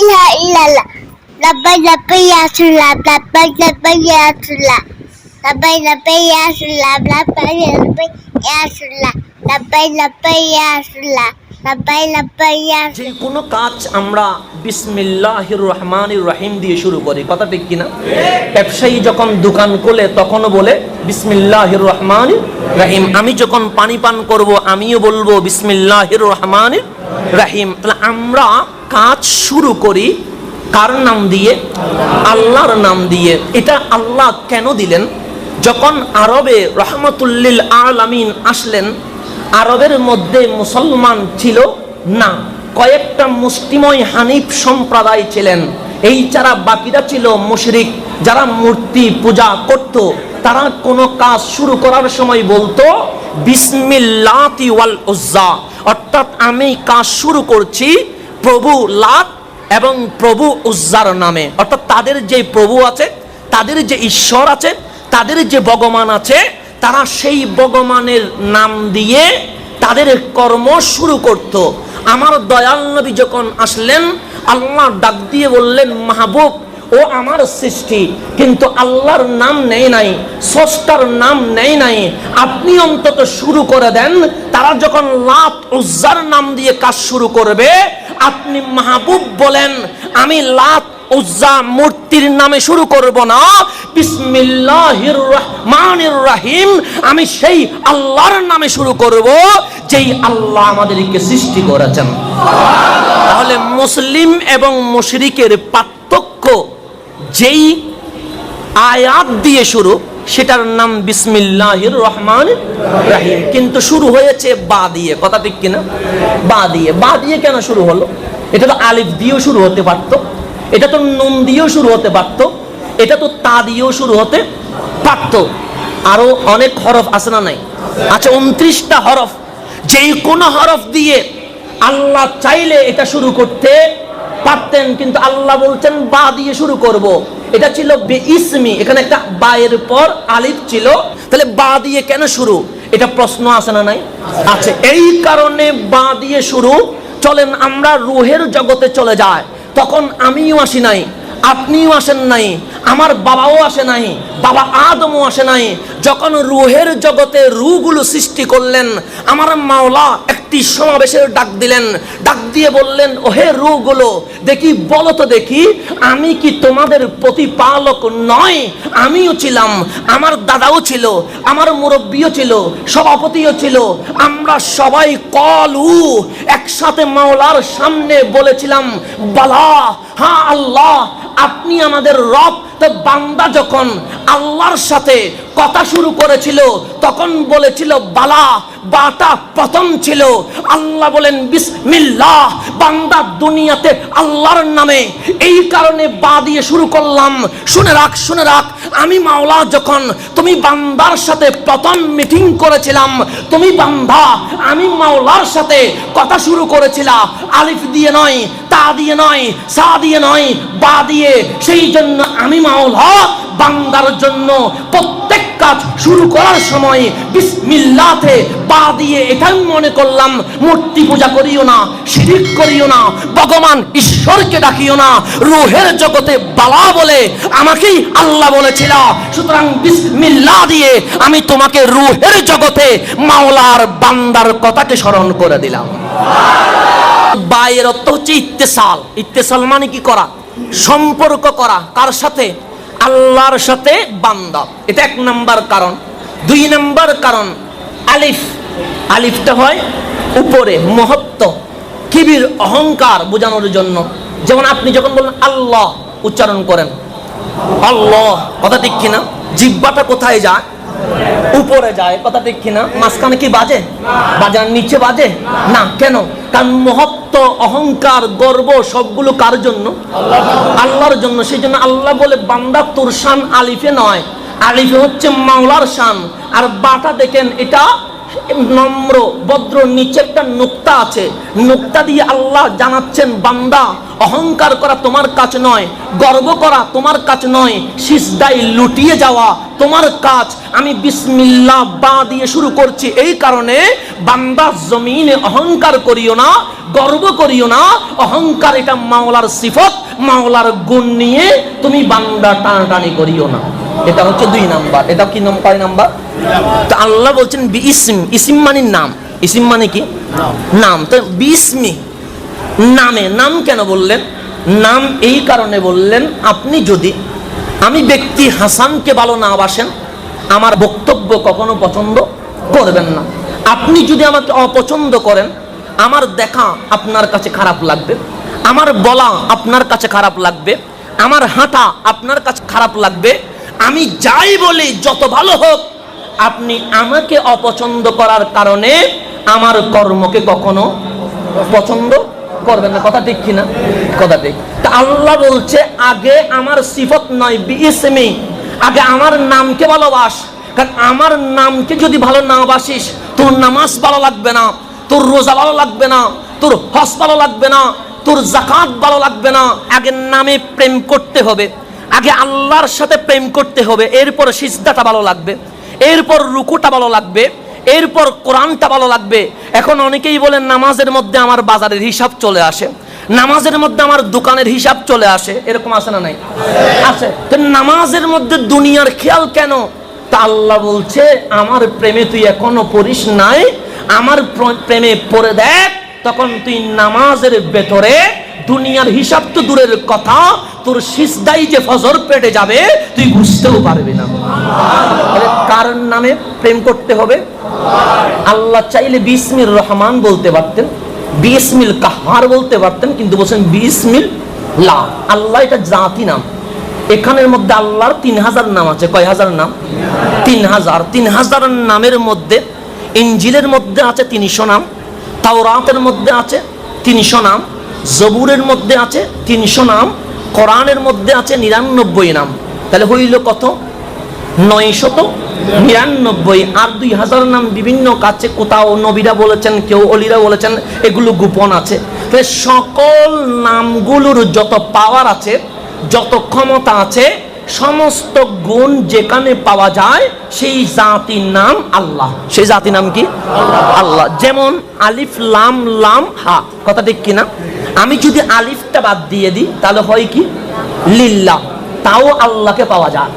ilaha illallah. Labbaik labbaik ya Rasulullah. Labbaik labbaik ya Rasulullah. Labbaik labbaik ya Rasulullah. Labbaik labbaik ya Rasulullah. Labbaik labbaik ya Rasulullah. যে কোনো কাজ আমরা বিসমিল্লাহির রহমানির রহিম দিয়ে শুরু করি। কথা ঠিক কিনা? ব্যবসায়ী যখন দোকান খোলে, তখনও বলে, বিসমিল্লাহির রহমানির রহিম। আমি যখন পানি পান করব, আমিও বলব, বিসমিল্লাহির রহমানির রহিম। তাহলে আমরা কাজ শুরু করি কার নাম দিয়ে? আল্লাহর নাম দিয়ে। এটা আল্লাহ কেন দিলেন? যখন আরবে রহমতুল্লিল আলামিন আসলেন আরবের মধ্যে মুসলমান ছিল না। কয়েকটা মুষ্টিময় হানিফ সম্প্রদায় ছিলেন। এই যারা বাকিরা ছিল মুশরিক, যারা মূর্তি পূজা করত, তারা কোনো কাজ শুরু করার সময় বলতো উজ্জা। অর্থাৎ আমি কাজ শুরু করছি প্রভু লাত এবং প্রভু উজ্জার নামে। অর্থাৎ তাদের যে প্রভু আছে, তাদের যে ঈশ্বর আছে, তাদের যে ভগবান আছে তারা সেই ভগবানের নাম দিয়ে তাদের কর্ম শুরু করত। আমার দয়াল নবী যখন আসলেন, আল্লাহ ডাক দিয়ে বললেন, মাহবুব, ও আমার সৃষ্টি, কিন্তু আল্লাহর নাম নেই নাই, স্রষ্টার নাম নেই নাই। আপনি অন্তত শুরু করে দেন, তারা যখন লাত উজ্জার নাম দিয়ে কাজ শুরু করবে, আপনি মাহবুব বলেন, আমি লাত উজ্জা মূর্তির নামে শুরু করব না। বিসমিল্লাহির রহমানির রহিম। আমি সেই আল্লাহর নামে শুরু করব, যেই আল্লাহ আমাদেরকে সৃষ্টি করেছেন। তাহলে মুসলিম এবং মুশরিকের পার্থক্য যেই আয়াত দিয়ে শুরু, সেটার নাম বিসমিল্লাহির রহমান রাহিম। কিন্তু শুরু হয়েছে বা দিয়ে। কথা ঠিক কিনা? বা দিয়ে। বা দিয়ে কেন শুরু হলো? এটা তো আলিফ দিয়েও শুরু হতে পারতো। এটা তো নুন দিয়েও শুরু হতে পারতো, এটা তো তা দিয়েও শুরু হতে পারতো। আরও অনেক হরফ আছে না নাই? আচ্ছা উনত্রিশটা হরফ, যেই কোনো হরফ দিয়ে আল্লাহ চাইলে এটা শুরু করতে পারতেন, কিন্তু আল্লাহ বলছেন, বা দিয়ে শুরু করব। এটা ছিল বে ইসমি এখানে একটা বায়ের পর আলিফ ছিল। তাহলে বা দিয়ে কেন শুরু? এটা প্রশ্ন আছে না নাই? আছে এই কারণে বা দিয়ে শুরু, চলেন আমরা রুহের জগতে চলে যায় তখন আমিও আসি নাই, আপনিও আসেন নাই, আমার বাবাও আসে নাই, বাবা আদমও আসে নাই। যখন রুহের জগতে রুগুলো সৃষ্টি করলেন, আমার মাওলা একটি সমাবেশের ডাক দিলেন, ডাক দিয়ে বললেন, ওহে রুগুলো দেখি, বলো তো দেখি, আমি কি তোমাদের প্রতিপালক নয় আমিও ছিলাম, আমার দাদাও ছিল, আমার মুরব্বীও ছিল, সভাপতিও ছিল। আমরা সবাই কলু, একসাথে মাওলার সামনে বলেছিলাম, বালা হ্যাঁ আল্লাহ, আপনি আমাদের রব। তো বান্দা যখন আল্লাহর সাথে কথা শুরু করেছিল, তখন বলেছিল, বালা, বাটা প্রথম ছিল। আল্লাহ বলেন, বিসমিল্লাহ, বান্দা দুনিয়াতে আল্লাহর নামে। এই কারণে বা দিয়ে শুরু করলাম। শুনে রাখ শুনে রাখ। আমি মাওলা, যখন তুমি বান্দার সাথে প্রথম মিটিং করেছিলাম, তুমি বান্দা, আমি মাওলার সাথে কথা শুরু করেছিলা, আলিফ দিয়ে নয়, তা দিয়ে নয়, সা দিয়ে নয়, বা দিয়ে, সেই জন্য আমি মাওলা বান্দার জন্য প্রত্যেক কাজ শুরু করার সময় বিসমিল্লাতে পা দিয়ে এটাই মনে করলাম, মূর্তি পূজা করিও না, শিরিক করিও না, ভগবান ঈশ্বরকে ডাকিও না, রুহের জগতে বালা বলে আমাকেই আল্লাহ বলেছিল। সুতরাং বিসমিল্লাহ দিয়ে আমি তোমাকে রুহের জগতে মাওলার বান্দার কথাকে স্মরণ করে দিলাম। অর্থ হচ্ছে ইত্তেসাল। ইত্তেসাল মানে কি করা? সম্পর্ক করা। কার সাথে? আল্লাহর সাথে বান্দা। এটা এক নাম্বার কারণ। দুই নাম্বার কারণ, আলিফ। আলিফটা হয় উপরে, মহত্ব, কিবির অহংকার বোঝানোর জন্য। যেমন আপনি যখন বলেন আল্লাহ উচ্চারণ করেন। আল্লাহ, কথা ঠিক কিনা? জিব্বাটা কোথায় যায়? উপরে যায়, কথা ঠিক কিনা? মাঝখানে কি বাজে? বাজার নিচে বাজে? না, কেন? কারণ মহত্ব অহংকার, গর্ব সবগুলো কার জন্য? আল্লাহর জন্য। সেই জন্য আল্লাহ বলে, বান্দা তোর শান আলিফে নয়। আলিফে হচ্ছে মাওলার শান। আর বাটা দেখেন, এটা নম্র, ভদ্র, নিচে একটা নুক্তা আছে। নুক্তা দিয়ে আল্লাহ জানাচ্ছেন, বান্দা, অহংকার করা তোমার কাজ নয়, গর্ব করা তোমার কাজ নয় সিজদাই লুটিয়ে যাওয়া তোমার কাজ। আমি বিসমিল্লাহ বা দিয়ে শুরু করছি, এই কারণে বান্দা জমিনে অহংকার করিও না, গর্ব করিও না, অহংকার এটা মাওলার সিফত, মাওলার গুণ নিয়ে তুমি বান্দা টানাটানি করিও না। এটা হচ্ছে দুই নাম্বার। এটা কি নাম কয় নাম্বার? তো আল্লাহ বলছেন বি ইসম ইসিম মানে নাম। ইসিম মানে কি? নাম। তো বিসমি নামে। নাম কেন বললেন? নাম এই কারণে বললেন, আপনি যদি আমি ব্যক্তি হাসানকে ভালো না বাসেন, আমার বক্তব্য কখনো পছন্দ করবেন না। আপনি যদি আমাকে অপছন্দ করেন, আমার দেখা আপনার কাছে খারাপ লাগবে, আমার বলা আপনার কাছে খারাপ লাগবে, আমার হাঁটা আপনার কাছে খারাপ লাগবে আমি যাই বলি, যত ভালো হোক, আপনি আমাকে অপছন্দ করার কারণে আমার কর্মকে কখনো পছন্দ করবেন না। কথা ঠিক কিনা? কথা ঠিক। তা আল্লাহ বলছে, আগে আমার সিফত নয় বিএসএমই আগে আমার নামকে ভালোবাস। কারণ আমার নামকে যদি ভালো না বাসিস, তোর নামাজ ভালো লাগবে না, তোর রোজা ভালো লাগবে না, তোর হস ভালো লাগবে না, তোর জাকাত ভালো লাগবে না। আগে নামে প্রেম করতে হবে। আগে আল্লাহর সাথে প্রেম করতে হবে, এরপর সিজদাটা ভালো লাগবে, এরপর রুকুটা ভালো লাগবে, এরপর কোরআনটা ভালো লাগবে। এখন অনেকেই বলেন, নামাজের মধ্যে আমার বাজারের হিসাব চলে আসে, নামাজের মধ্যে আমার দোকানের হিসাব চলে আসে। এরকম আছে না নাই? আছে। তো নামাজের মধ্যে দুনিয়ার খেয়াল কেন? তা আল্লাহ বলছে, আমার প্রেমে তুই এখনও পড়িস নাই, আমার প্রেমে পড়ে দেখ, তখন তুই নামাজের ভেতরে দুনিয়ার হিসাব তো দূরের কথা। তোর সিজদাই যে ফজর পেটে যাবে, তুই বুঝতেও পারবি না। কার নামে প্রেম করতে হবে? আল্লাহ চাইলে বিসমির রহমান বলতে পারতেন, বিসমিল কাহার বলতে পারতেন, কিন্তু বলছেন বিসমিল লা। আল্লাহ এটা জাতি নাম। এখানের মধ্যে আল্লাহর তিন হাজার নাম আছে। কয় হাজার নাম? তিন হাজার। তিন হাজার নামের মধ্যে ইঞ্জিলের মধ্যে আছে তিনশো নাম, তাওরাতের মধ্যে আছে তিনশো নাম জবুরের মধ্যে আছে তিনশো নাম, কোরআনের মধ্যে আছে নিরানব্বই নাম। তাহলে হইল কত? নয়শত নিরানব্বই। আর দুই হাজার নাম বিভিন্ন কাছে কোথাও নবীরা বলেছেন, কেউ অলিরা বলেছেন, এগুলো গোপন আছে। তাহলে সকল নামগুলোর যত পাওয়ার আছে, যত ক্ষমতা আছে, সমস্ত গুণ যেখানে পাওয়া যায়, সেই জাতির নাম আল্লাহ। সেই জাতির নাম কি? আল্লাহ। যেমন আলিফ, লাম লাম, হা। কথা ঠিক কিনা? আমি যদি আলিফটা বাদ দিয়ে দিই, তাহলে হয় কি? লিল্লা তাও আল্লাহকে পাওয়া যায়।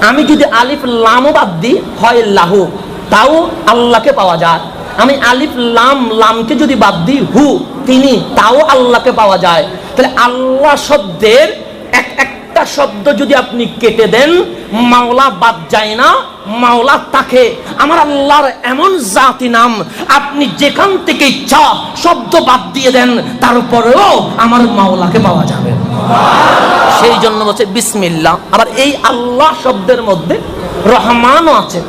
আমি যদি আলিফ লামও বাদ দিই, হয় লাহু। তাও আল্লাহকে পাওয়া যায়। আমি আলিফ লাম, লামকে যদি বাদ দিই, হু, তিনি, তাও আল্লাহকে পাওয়া যায়। তাহলে আল্লাহ শব্দের এক একটা শব্দ যদি আপনি কেটে দেন, মাওলা বাদ যায় না, মাওলা তাকে। আমার আল্লাহর এমন জাতি নাম, আপনি যেখান থেকে ইচ্ছা শব্দ বাদ দিয়ে দেন তারপরেও আমার মাওলাকে পাওয়া যাবে। সেই জন্য বলছে, বিসমিল্লাহ। আবার এই আল্লাহ শব্দের মধ্যে রহমানও আছে।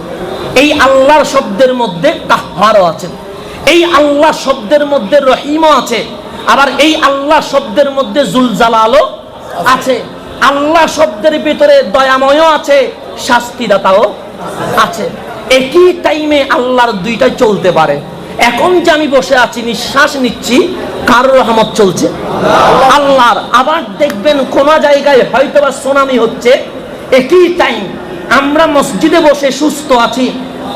এই আল্লাহর শব্দের মধ্যে কাহারও আছে। এই আল্লাহ শব্দের মধ্যে রহিমও আছে। আবার এই আল্লাহ শব্দের মধ্যে জুলজালালও আছে। আল্লাহ শব্দের ভিতরে দয়াময়ও আছে, শাস্তিদাতাও আছে। একই টাইমে আল্লাহর দুইটা চলতে পারে। এখন যে আমি বসে আছি, নিঃশ্বাস নিচ্ছি কার রহমত চলছে? আল্লাহর আবার দেখবেন কোন জায়গায় হয়তো বা সুনামি হচ্ছে। একই টাইম আমরা মসজিদে বসে সুস্থ আছি,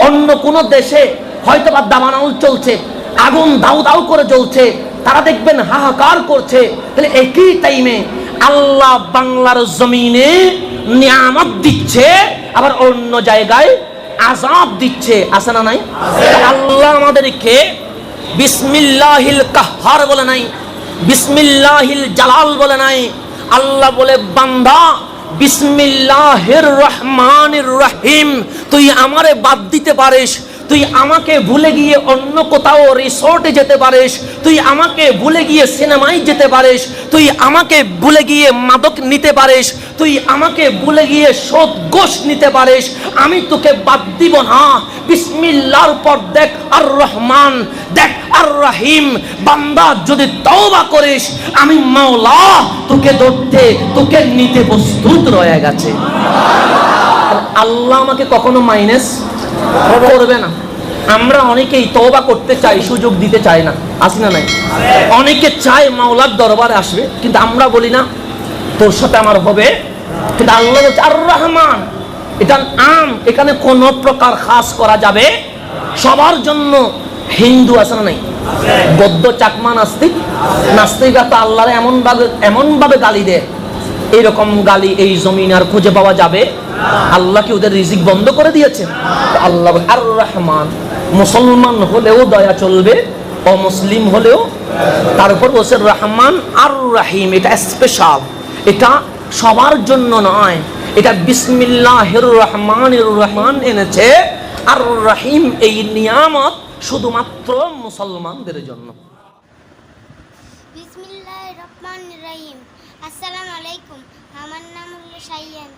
অন্য কোন দেশে হয়তো বা দাবানল চলছে, আগুন দাউ দাউ করে জ্বলছে, তারা দেখবেন হাহাকার করছে। তাহলে একই টাইমে আল্লাহ বাংলার জমিনে নিয়ামত দিচ্ছে, আবার অন্য জায়গায় আজাব দিচ্ছে। আছে না নাই? আল্লাহ আমাদেরকে বিসমিল্লাহিল কাহার বলে নাই, বিসমিল্লাহিল জালাল বলে নাই। আল্লাহ বলে, বান্দা, বিসমিল্লাহির রহমানির রহিম, তুই আমারে বাদ দিতে পারিস তুই আমাকে ভুলে গিয়ে অন্য কোথাও রিসোর্টে যেতে পারিস, তুই আমাকে ভুলে গিয়ে সিনেমায় যেতে পারিস, তুই আমাকে ভুলে গিয়ে মাদক নিতে পারিস, তুই আমাকে ভুলে গিয়ে সোদ গোশ নিতে পারিস, আমি তোকে বাদ দিব না। বিসমিল্লার পর দেখ আর রহমান, দেখ আর রাহিম। বান্দা, যদি তওবা করিস, আমি মাওলা, তোকে ধরতে, তোকে নিতে প্রস্তুত রয়ে গেছে। আল্লাহ আমাকে কখনো মাইনাস করবে না। আমরা অনেকেই তওবা করতে চাই, সুযোগ দিতে চাই না। আসি না নাই? অনেকে চায় মাওলার দরবারে আসবে, কিন্তু আমরা বলি না, তোর সাথে আমার হবে। কিন্তু আল্লাহ বলছে আর রহমান এটা আম, এখানে কোন প্রকার খাস করা যাবে সবার জন্য। হিন্দু আছে না নাই? বৌদ্ধ চাকমা নাস্তিক, নাস্তিকরা তো আল্লাহরে এমন ভাবে এমন ভাবে গালি দেয়। এইরকম গালি এই জমিন আর খুঁজে পাওয়া যাবে আল্লাহ কি ওদের রিজিক বন্ধ করে দিয়েছেন। আল্লাহ আর রহমান, মুসলমান হলেও দয়া চলবে, অমুসলিম হলেও। তার উপর বলছে, রহমান আর রাহিম, এটা স্পেশাল এটা সবার জন্য নয়। এটা বিসমিল্লাহির রহমান রহমান এনেছে। আর রাহিম এই নিয়ামত শুধুমাত্র মুসলমানদের জন্য। রহিম। আসসালামু আলাইকুম, আমার নাম হলো শাইয়ান